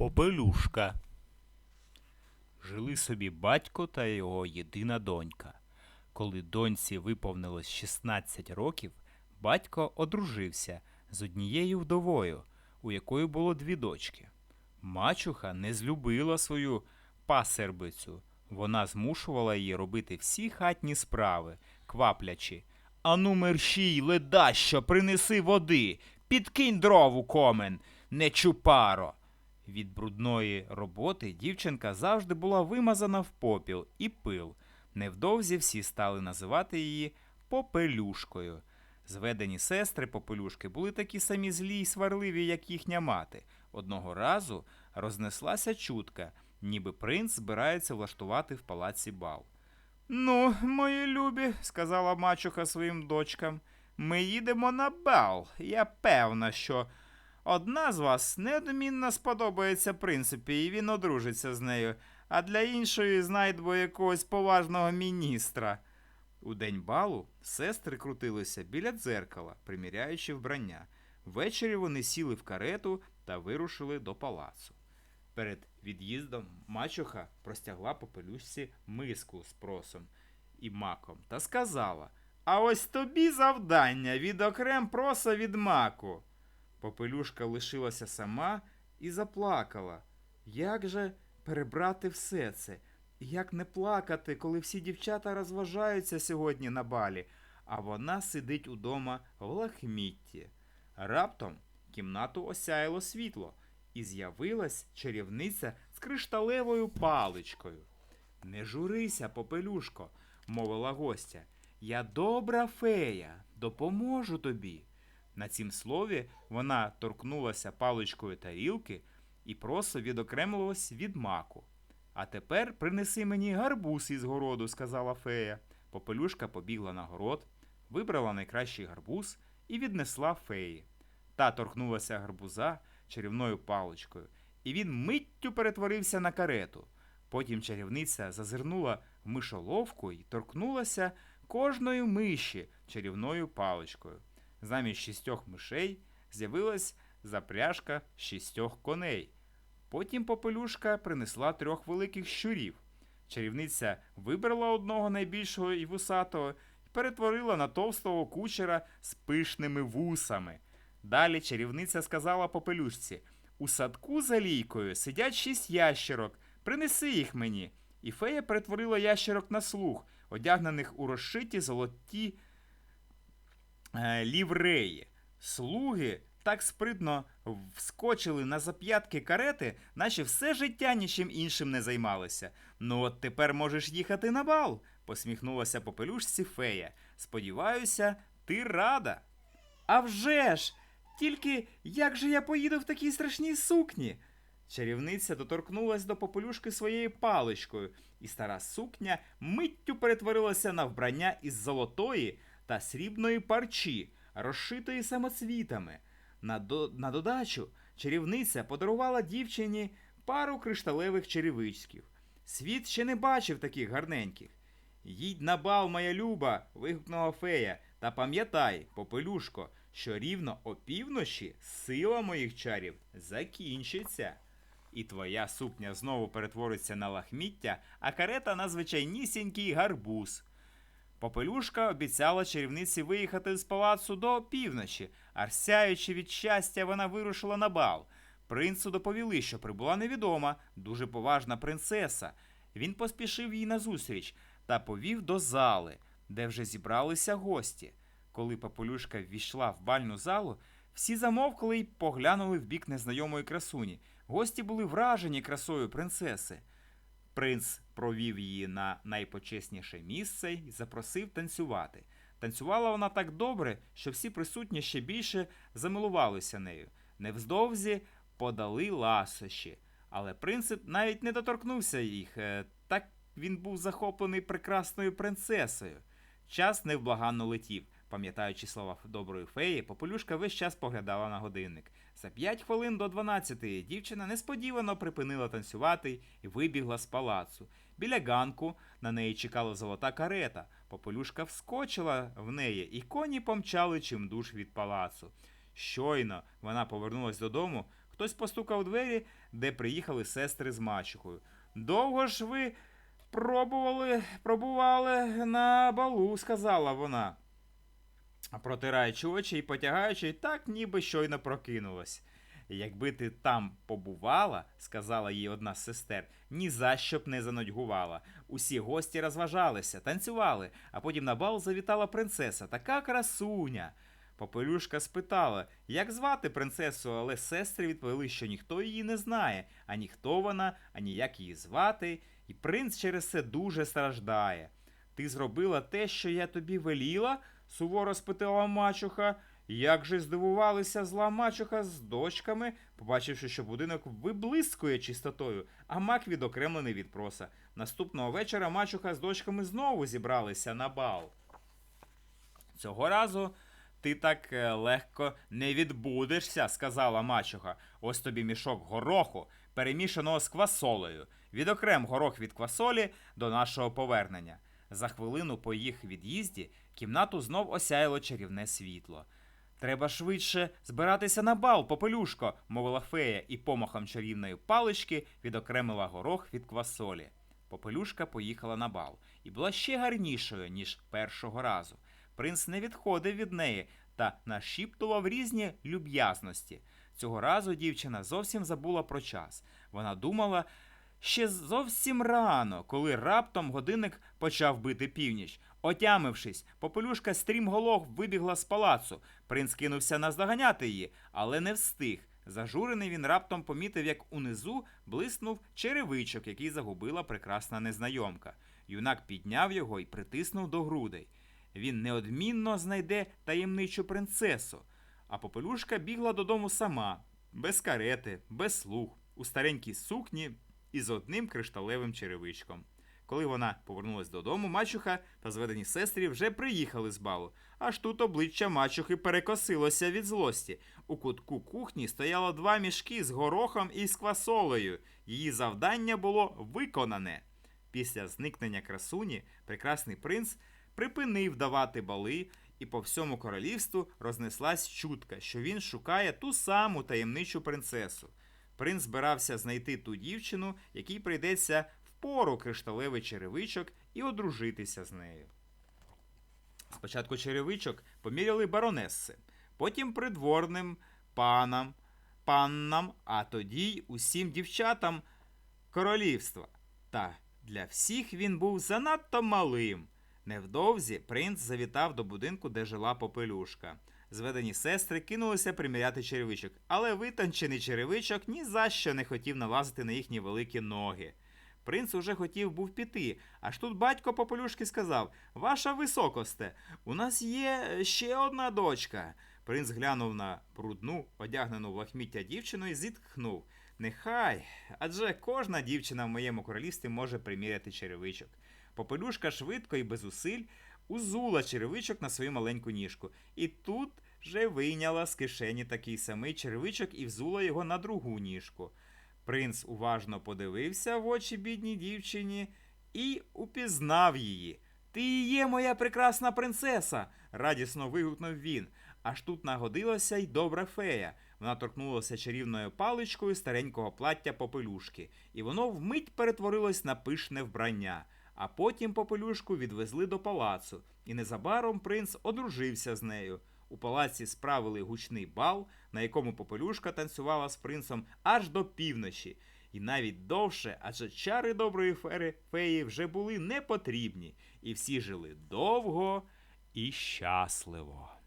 Попелюшка. Жили собі батько та його єдина донька. Коли доньці виповнилось 16 років, батько одружився з однією вдовою, у якої було дві дочки. Мачуха не злюбила свою пасербицю. Вона змушувала її робити всі хатні справи, кваплячи. Ану, мерщій, ледащо, принеси води, підкинь дров у комен, не чупаро. Від брудної роботи дівчинка завжди була вимазана в попіл і пил. Невдовзі всі стали називати її попелюшкою. Зведені сестри попелюшки були такі самі злі й сварливі, як їхня мати. Одного разу рознеслася чутка, ніби принц збирається влаштувати в палаці бал. Ну, мої любі, сказала мачуха своїм дочкам, ми їдемо на бал. Я певна, що одна з вас неодмінно сподобається принципі, і він одружиться з нею, а для іншої знайдемо якогось поважного міністра. У день балу сестри крутилися біля дзеркала, приміряючи вбрання. Ввечері вони сіли в карету та вирушили до палацу. Перед від'їздом мачуха простягла попелюшці миску з просом і маком та сказала: А ось тобі завдання відокрем проса від маку. Попелюшка лишилася сама і заплакала. Як же перебрати все це? Як не плакати, коли всі дівчата розважаються сьогодні на балі, а вона сидить удома в лахмітті. Раптом кімнату осяяло світло, і з'явилась чарівниця з кришталевою паличкою. Не журися, попелюшко, мовила гостя. Я добра фея, допоможу тобі. На цім слові вона торкнулася паличкою тарілки і просто відокремилась від маку. А тепер принеси мені гарбуз із городу, сказала фея. Попелюшка побігла на город, вибрала найкращий гарбуз і віднесла феї. Та торкнулася гарбуза чарівною паличкою, і він миттю перетворився на карету. Потім чарівниця зазирнула в мишоловку і торкнулася кожної миші чарівною паличкою. Замість шістьох мишей з'явилась запряжка шістьох коней. Потім попелюшка принесла трьох великих щурів. Чарівниця вибрала одного найбільшого і вусатого і перетворила на товстого кучера з пишними вусами. Далі чарівниця сказала попелюшці: У садку за лійкою сидять шість ящерок, принеси їх мені. І фея перетворила ящерок на слуг, одягнених у розшиті золоті лівреї. Слуги так спритно вскочили на зап'ятки карети, наче все життя нічим іншим не займалися. Ну от тепер можеш їхати на бал, посміхнулася попелюшці фея. Сподіваюся, ти рада. «А вже ж! Тільки як же я поїду в такій страшній сукні? Чарівниця доторкнулась до попелюшки своєю паличкою, і стара сукня миттю перетворилася на вбрання із золотої та срібної парчі, розшитої самоцвітами. На, до... на додачу чарівниця подарувала дівчині пару кришталевих черевичків. Світ ще не бачив таких гарненьких. Їдь на бал, моя люба. вигукнула фея, та пам'ятай, попелюшко, що рівно опівночі сила моїх чарів закінчиться. І твоя сукня знову перетвориться на лахміття, а карета на звичайнісінький гарбуз. Попелюшка обіцяла чарівниці виїхати з палацу до півночі, а сяючи від щастя, вона вирушила на бал. Принцу доповіли, що прибула невідома, дуже поважна принцеса. Він поспішив їй назустріч та повів до зали, де вже зібралися гості. Коли Попелюшка ввійшла в бальну залу, всі замовкли й поглянули в бік незнайомої красуні. Гості були вражені красою принцеси. Принц провів її на найпочесніше місце і запросив танцювати. Танцювала вона так добре, що всі присутні ще більше замилувалися нею. Невздовзі подали ласощі, але принцип навіть не доторкнувся їх. е, Так він був захоплений прекрасною принцесою. Час невблаганно летів. Пам'ятаючи слова доброї феї, попелюшка весь час поглядала на годинник. За п'ять хвилин до дванадцятої дівчина несподівано припинила танцювати і вибігла з палацу. Біля ганку на неї чекала золота карета. Попелюшка вскочила в неї, і коні помчали чимдуж від палацу. Щойно вона повернулась додому, Хтось постукав у двері, де приїхали сестри з мачухою. Довго ж ви пробували, пробували на балу, сказала вона, протираючи очі і потягаючи, так ніби щойно прокинулась. Якби ти там побувала, сказала їй одна з сестер, ні за що б не занудьгувала. Усі гості розважалися, танцювали, а потім на бал завітала принцеса, така красуня. Попелюшка спитала, як звати принцесу, але сестри відповіли, що ніхто її не знає, ані хто вона, ані як її звати, і принц через це дуже страждає. Ти зробила те, що я тобі веліла? Суворо спитала мачуха. Як же здивувалися зла мачуха з дочками, побачивши, що будинок виблискує чистотою, а мак відокремлений від проса. Наступного вечора мачуха з дочками знову зібралися на бал. Цього разу ти так е, легко не відбудешся, сказала мачуха. Ось тобі мішок гороху, перемішаного з квасолею. Відокрем горох від квасолі до нашого повернення. За хвилину по їх від'їзді кімнату знов осяяло чарівне світло. Треба швидше збиратися на бал, попелюшко, мовила фея і помахом чарівної палички відокремила горох від квасолі. Попелюшка поїхала на бал і була ще гарнішою, ніж першого разу. Принц не відходив від неї та нашіптував різні люб'язності. Цього разу дівчина зовсім забула про час. Вона думала ще зовсім рано, коли раптом годинник почав бити північ. Отямившись, попелюшка стрімголов вибігла з палацу. Принц кинувся наздоганяти її, але не встиг. Зажурений він раптом помітив, як унизу блиснув черевичок, який загубила прекрасна незнайомка. Юнак підняв його і притиснув до грудей. Він неодмінно знайде таємничу принцесу. А попелюшка бігла додому сама, без карети, без слуг, у старенькій сукні і з одним кришталевим черевичком. Коли вона повернулась додому, мачуха та зведені сестри вже приїхали з балу. Аж тут обличчя мачухи перекосилося від злості. У кутку кухні стояло два мішки з горохом і з квасолею. Її завдання було виконане. Після зникнення красуні прекрасний принц припинив давати бали, і по всьому королівству рознеслась чутка, що він шукає ту саму таємничу принцесу. Принц збирався знайти ту дівчину, якій прийдеться впору кришталевий черевичок і одружитися з нею. Спочатку черевичок поміряли баронеси, потім придворним панам, паннам, а тоді й усім дівчатам королівства. Та для всіх він був занадто малим. Невдовзі принц завітав до будинку, де жила попелюшка. Зведені сестри кинулися приміряти черевичок, але витончений черевичок ні за що не хотів налазити на їхні великі ноги. Принц уже хотів був піти, аж тут батько попелюшки сказав Ваша високосте, у нас є ще одна дочка. Принц глянув на брудну, одягнену в лахміття дівчину і зітхнув. Нехай, адже кожна дівчина в моєму королівстві може приміряти черевичок. Попелюшка швидко і без зусиль узула черевичок на свою маленьку ніжку. І тут же вийняла з кишені такий самий черевичок і взула його на другу ніжку. Принц уважно подивився в очі бідній дівчині і упізнав її. Ти є моя прекрасна принцеса. радісно вигукнув він. Аж тут нагодилася й добра фея. Вона торкнулася чарівною паличкою старенького плаття попелюшки, і воно вмить перетворилось на пишне вбрання. А потім попелюшку відвезли до палацу, і незабаром принц одружився з нею. У палаці справили гучний бал, на якому попелюшка танцювала з принцем аж до півночі, і навіть довше, адже чари доброї фери феї вже були не потрібні, і всі жили довго і щасливо.